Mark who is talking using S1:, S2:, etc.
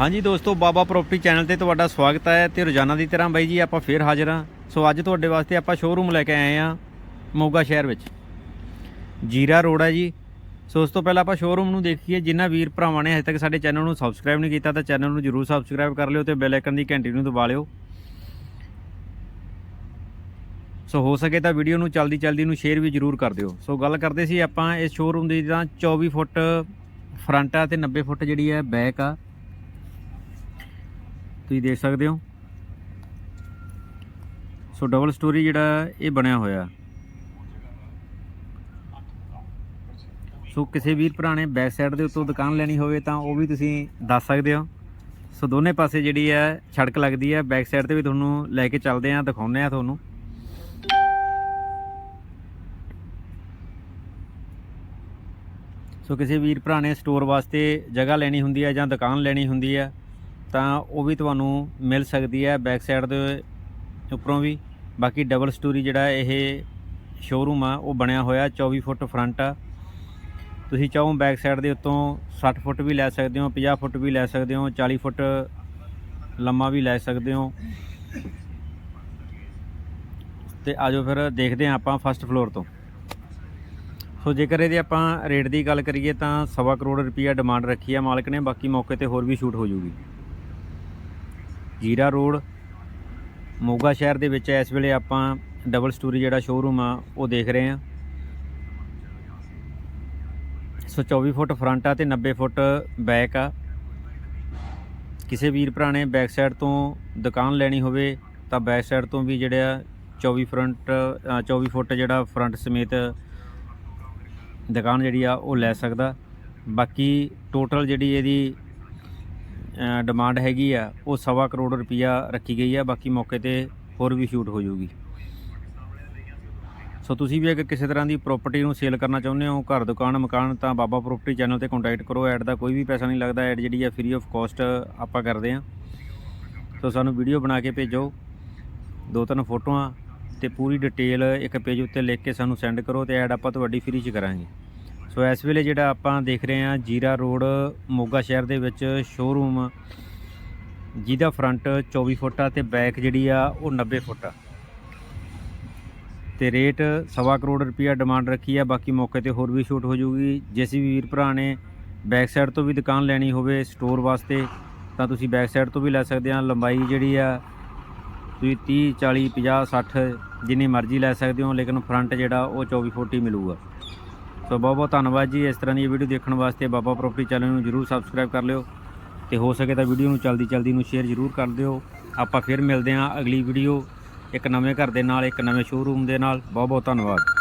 S1: ਹਾਂਜੀ ਦੋਸਤੋ, ਬਾਬਾ property channel ਤੇ ਤੁਹਾਡਾ ਸਵਾਗਤ ਹੈ ਤੇ ਰੋਜ਼ਾਨਾ ਦੀ ਤਰ੍ਹਾਂ ਬਾਈ ਜੀ ਆਪਾਂ ਫੇਰ ਹਾਜ਼ਰ ਹਾਂ। ਸੋ ਅੱਜ ਤੁਹਾਡੇ ਵਾਸਤੇ ਆਪਾਂ ਸ਼ੋਰੂਮ ਲੈ ਕੇ ਆਏ ਹਾਂ ਮੋਗਾ ਸ਼ਹਿਰ ਵਿੱਚ। ਜੀਰਾ ਰੋਡ ਹੈ ਜੀ। ਸੋ ਉਸ ਤੋਂ ਪਹਿਲਾਂ ਆਪਾਂ ਸ਼ੋਰੂਮ ਨੂੰ ਦੇਖੀਏ। ਜਿਨ੍ਹਾਂ ਵੀਰ ਭਰਾਵਾਂ ਨੇ ਹਜੇ ਤੱਕ ਸਾਡੇ ਚੈਨਲ ਨੂੰ ਸਬਸਕ੍ਰਾਈਬ ਨਹੀਂ ਕੀਤਾ ਤਾਂ ਚੈਨਲ ਨੂੰ ਜਰੂਰ ਸਬਸਕ੍ਰਾਈਬ ਕਰ ਲਿਓ ਤੇ ਬੈਲ ਆਈਕਨ ਦੀ ਘੰਟੀ ਨੂੰ ਦਬਾ ਲਿਓ। ਸੋ ਹੋ ਸਕੇ ਤਾਂ ਵੀਡੀਓ ਨੂੰ ਚਲਦੀ ਚਲਦੀ ਨੂੰ ਸ਼ੇਅਰ ਵੀ ਜਰੂਰ ਕਰ ਦਿਓ। ਸੋ ਗੱਲ ਕਰਦੇ ਸੀ ਆਪਾਂ ਇਸ ਸ਼ੋਰੂਮ ਦੀ ਤਾਂ 24 ਫੁੱਟ ਫਰੰਟ ਆ ਤੇ 90 ਫੁੱਟ ਜਿਹੜੀ ਹੈ ਬੈਕ ਆ। ਤੁਸੀਂ ਦੇਖ ਸਕਦੇ ਹੋ। ਸੋ ਡਬਲ ਸਟੋਰੀ ਜਿਹੜਾ ਇਹ ਬਣਿਆ ਹੋਇਆ। ਸੋ ਕਿਸੇ ਵੀਰ ਭਰਾ ਨੇ ਬੈਕ ਸਾਈਡ ਦੇ ਉੱਤੋਂ ਦੁਕਾਨ ਲੈਣੀ ਹੋਵੇ ਤਾਂ ਉਹ ਵੀ ਤੁਸੀਂ ਦੱਸ ਸਕਦੇ ਹੋ। ਸੋ ਦੋਨੇ ਪਾਸੇ ਜਿਹੜੀ ਹੈ ਸੜਕ ਲੱਗਦੀ ਹੈ। ਬੈਕ ਸਾਈਡ ਤੇ ਵੀ ਤੁਹਾਨੂੰ ਲੈ ਕੇ ਚੱਲਦੇ ਆ ਦਿਖਾਉਂਦੇ ਆ ਤੁਹਾਨੂੰ। ਸੋ ਕਿਸੇ ਵੀਰ ਭਰਾ ਨੇ ਸਟੋਰ ਵਾਸਤੇ ਜਗ੍ਹਾ ਲੈਣੀ ਹੁੰਦੀ ਹੈ ਜਾਂ ਦੁਕਾਨ ਲੈਣੀ ਹੁੰਦੀ ਹੈ। ਤਾਂ ਉਹ ਵੀ ਤੁਹਾਨੂੰ ਮਿਲ ਸਕਦੀ ਹੈ ਬੈਕ ਸਾਈਡ ਦੇ ਉੱਪਰੋਂ ਵੀ। ਬਾਕੀ ਡਬਲ ਸਟੋਰੀ ਜਿਹੜਾ ਇਹ ਸ਼ੋਰੂਮ ਆ, ਉਹ ਬਣਿਆ ਹੋਇਆ 24 ਫੁੱਟ ਫਰੰਟ ਆ। ਤੁਸੀਂ ਚਾਹੋ ਬੈਕ ਸਾਈਡ ਦੇ ਉੱਤੋਂ 60 ਫੁੱਟ ਵੀ ਲੈ ਸਕਦੇ ਹੋ 50 ਫੁੱਟ ਵੀ ਲੈ ਸਕਦੇ ਹੋ 40 ਫੁੱਟ ਲੰਮਾ ਵੀ ਲੈ ਸਕਦੇ ਹੋ। ਤੇ ਆਜੋ ਫਿਰ ਦੇਖਦੇ ਹਾਂ ਆਪਾਂ ਫਸਟ ਫਲੋਰ ਤੋਂ। ਸੋ ਜੇਕਰ ਇਹਦੇ ਆਪਾਂ ਰੇਟ ਦੀ ਗੱਲ ਕਰੀਏ ਤਾਂ ਸਵਾ ਕਰੋੜ ਰੁਪਈਆ ਡਿਮਾਂਡ ਰੱਖੀ ਹੈ ਮਾਲਕ ਨੇ, ਬਾਕੀ ਮੌਕੇ ਤੇ ਹੋਰ ਵੀ ਸ਼ੂਟ ਹੋ ਜੂਗੀ। ਜੀਰਾ ਰੋਡ ਮੋਗਾ ਸ਼ਹਿਰ ਦੇ ਵਿੱਚ ਇਸ ਵੇਲੇ ਆਪਾਂ ਡਬਲ ਸਟੋਰੀ ਜਿਹੜਾ ਸ਼ੋਰੂਮ ਆ ਉਹ ਦੇਖ ਰਹੇ ਹਾਂ। ਸੋ 24 ਫੁੱਟ ਫਰੰਟ ਆ ਤੇ 90 ਫੁੱਟ ਬੈਕ ਆ। ਕਿਸੇ ਵੀਰ ਭਰਾ ਨੇ ਬੈਕ ਸਾਈਡ ਤੋਂ ਦੁਕਾਨ ਲੈਣੀ ਹੋਵੇ ਤਾਂ ਬੈਕ ਸਾਈਡ ਤੋਂ ਵੀ ਜਿਹੜਾ 24 ਫਰੰਟ ਅ, 24 ਫੁੱਟ ਜਿਹੜਾ ਫਰੰਟ ਸਮੇਤ ਦੁਕਾਨ ਜਿਹੜੀ ਆ ਉਹ ਲੈ ਸਕਦਾ। ਬਾਕੀ ਟੋਟਲ ਜਿਹੜੀ ਇਹਦੀ ਡਿਮਾਂਡ ਹੈਗੀ ਆ, ਉਹ ਸਵਾ ਕਰੋੜ ਰੁਪਈਆ ਰੱਖੀ ਗਈ ਆ, ਬਾਕੀ ਮੌਕੇ ਤੇ ਹੋਰ ਵੀ ਸ਼ੂਟ ਹੋ ਜਾਊਗੀ। ਸੋ ਤੁਸੀਂ ਵੀ ਅਗਰ ਕਿਸੇ ਤਰ੍ਹਾਂ ਦੀ ਪ੍ਰਾਪਰਟੀ ਨੂੰ ਸੇਲ ਕਰਨਾ ਚਾਹੁੰਦੇ ਹੋ, ਘਰ ਦੁਕਾਨ, ਮਕਾਨ, ਤਾਂ ਬਾਬਾ ਪ੍ਰਾਪਰਟੀ ਚੈਨਲ ਤੇ ਕੰਟੈਕਟ ਕਰੋ। ਐਡ ਦਾ ਕੋਈ ਵੀ ਪੈਸਾ ਨਹੀਂ ਲੱਗਦਾ ਐਡ ਜਿਹੜੀ ਆ ਫ੍ਰੀ ਆਫ ਕਾਸਟ ਆਪਾਂ ਕਰਦੇ ਆ ਸੋ ਸਾਨੂੰ ਵੀਡੀਓ ਬਣਾ ਕੇ ਭੇਜੋ, ਦੋ ਤਿੰਨ ਫੋਟੋਆਂ, ਤੇ ਪੂਰੀ ਡਿਟੇਲ ਇੱਕ ਪੇਜ ਉੱਤੇ ਲਿਖ ਕੇ ਸਾਨੂੰ ਸੈਂਡ ਕਰੋ, ਤੇ ਐਡ ਆਪਾਂ ਤੁਹਾਡੀ ਫ੍ਰੀ ਚ ਕਰਾਂਗੇ। ਸੋ ਇਸ ਵੇਲੇ ਜਿਹੜਾ ਆਪਾਂ ਦੇਖ ਰਹੇ ਹਾਂ, ਜੀਰਾ ਰੋਡ, ਮੋਗਾ ਸ਼ਹਿਰ ਦੇ ਵਿੱਚ ਸ਼ੋਰੂਮ ਜਿਹਦਾ ਫਰੰਟ 24 ਫੁੱਟ ਆ ਤੇ ਬੈਕ ਜਿਹੜੀ ਆ ਉਹ 90 ਫੁੱਟ ਆ। ਤੇ ਰੇਟ ਸਵਾ ਕਰੋੜ ਰੁਪਈਆ ਡਿਮਾਂਡ ਰੱਖੀ ਆ, ਬਾਕੀ ਮੌਕੇ ਤੇ ਹੋਰ ਵੀ ਸ਼ੂਟ ਹੋ ਜੂਗੀ ਜਿਸ ਵੀ ਵੀਰ ਭਰਾ ਨੇ ਬੈਕ ਸਾਈਡ ਤੋਂ ਵੀ ਦੁਕਾਨ ਲੈਣੀ ਹੋਵੇ ਸਟੋਰ ਵਾਸਤੇ, ਤਾਂ ਤੁਸੀਂ ਬੈਕ ਸਾਈਡ ਤੋਂ ਵੀ ਲੈ ਸਕਦੇ ਆ। ਲੰਬਾਈ ਜਿਹੜੀ ਆ, ਤੁਸੀਂ 30 40 50 60 ਜਿੰਨੀ ਮਰਜ਼ੀ ਲੈ ਸਕਦੇ ਹੋ, ਲੇਕਿਨ ਫਰੰਟ ਜਿਹੜਾ ਉਹ 24 ਫੁੱਟ ਹੀ ਮਿਲੂਗਾ। ਸੋ ਬਹੁਤ ਬਹੁਤ ਧੰਨਵਾਦ ਜੀ ਇਸ ਤਰ੍ਹਾਂ ਦੀ ਵੀਡੀਓ ਦੇਖਣ ਵਾਸਤੇ। ਬਾਬਾ ਪ੍ਰੋਪਰਟੀ ਚੈਨਲ ਨੂੰ ਜਰੂਰ ਸਬਸਕ੍ਰਾਈਬ ਕਰ ਲਿਓ ਤੇ ਹੋ ਸਕੇ ਤਾਂ ਵੀਡੀਓ ਨੂੰ ਜਲਦੀ ਜਲਦੀ ਨੂੰ ਸ਼ੇਅਰ ਜਰੂਰ ਕਰ ਦਿਓ। ਆਪਾਂ ਫਿਰ ਮਿਲਦੇ ਹਾਂ ਅਗਲੀ ਵੀਡੀਓ ਇੱਕ ਨਵੇਂ ਘਰ ਦੇ ਨਾਲ, ਇੱਕ ਨਵੇਂ ਸ਼ੋਰੂਮ ਦੇ ਨਾਲ। ਬਹੁਤ ਬਹੁਤ ਧੰਨਵਾਦ।